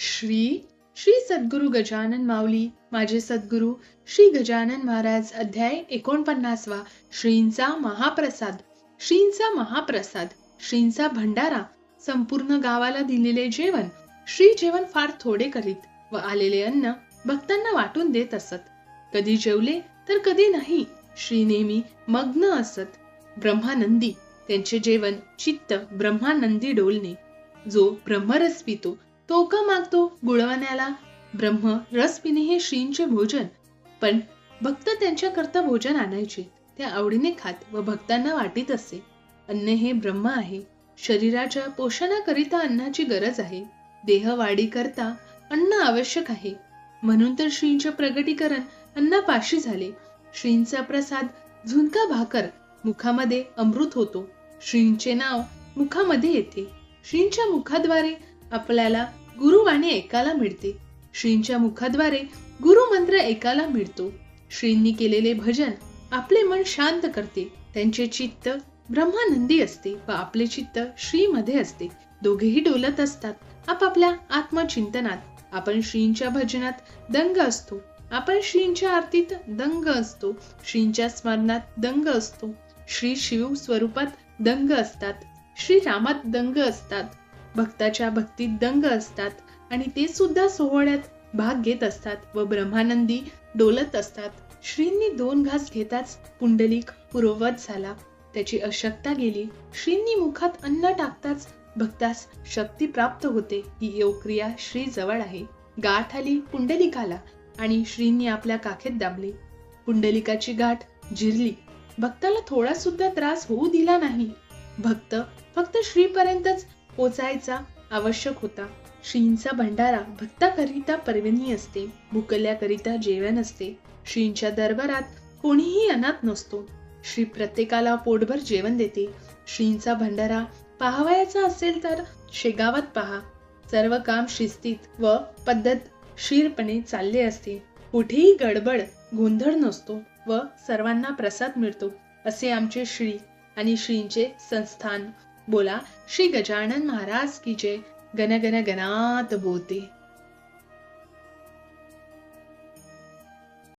श्री श्री सद्गुरु गजानन माऊली माझे सद्गुरु श्री गजानन महाराज अध्याय एकोणपन्नासवा श्रींचा महाप्रसाद. श्रींचा महाप्रसाद श्रींचा भंडारा संपूर्ण गावाला दिलेले जेवण. श्री जेवण फार थोडे करीत व आलेले अन्न भक्तांना वाटून देत असत. कधी जेवले तर कधी नाही श्री नेहमी मग्न असत. ब्रह्मानंदी त्यांचे जेवण चित्त ब्रह्मानंदी डोलणे. जो ब्रह्मरस पितो तो का मागतो गुळवण्याला. ब्रह्म रस पिणे हे श्रींचे भोजन. पण भक्त त्यांच्या करता भोजन आणायचे ते आवडीने खात व भक्तांना वाटीत असे. अन्न हे ब्रह्म आहे. शरीराच्या पोषणाकरिता अन्नाची गरज आहे. देह वाढी करता अन्न आवश्यक आहे. म्हणून तर श्रींचे प्रगटीकरण अन्नापाशी झाले. श्रींचा प्रसाद झुणका भाकर मुखामध्ये अमृत होतो. श्रींचे नाव मुखामध्ये येते. श्रींच्या मुखाद्वारे आपल्याला गुरुवाणी ऐकायला मिळते. श्रींच्या मुखाद्वारे गुरुमंत्र ऐकायला मिळतो. श्रींनी केलेले भजन आपले मन शांत करते. त्यांचे चित्त ब्रह्मानंदी असते व आपले चित्त श्रीमध्ये असते. दोघेही डोलत असतात. आपापल्या आत्मचिंतनात आपण श्रींच्या भजनात दंग असतो. आपण श्रींच्या आरतीत दंग असतो. श्रींच्या स्मरणात दंग असतो. श्री शिव स्वरूपात दंग असतात. श्री रामात दंग असतात. भक्ताच्या भक्तीत दंग असतात आणि ते सुद्धा सोहळ्यात भाग घेत असतात व ब्रह्मानंदी डोलत असतात. श्रींनी दोन घास घेताच पुंडलिक पूर्ववत झाला. त्याची अशक्ता गेली. श्रींनी मुखात अन्न टाकताच भक्तास शक्ती प्राप्त होते. ही योगक्रिया श्री जवळ आहे. गाठ आली पुंडलिकाला आणि श्रींनी आपल्या काखेत दाबले. पुंडलिकाची गाठ जिरली. भक्ताला थोडा सुद्धा त्रास होऊ दिला नाही. भक्त फक्त श्रीपर्यंतच पोचायचा आवश्यक होता. श्रींचा भंडारा भक्ताकरिता पर्वणी असते. भुकल्याकरिता जेवण असते. श्रींच्या दरबारात कोणीही अनाथ नसतो. श्री प्रत्येकाला पोटभर जेवण देते. श्रींचा भंडारा पाहावयाचा असेल तर शेगावात पहा. सर्व काम शिस्तीत व पद्धत शीरपणे चालले असते. कुठेही गडबड गोंधळ नसतो व सर्वांना प्रसाद मिळतो असे आमचे श्री आणि श्रींचे संस्थान बोला श्री गजानन महाराज की जय. गण गण गणात बोते.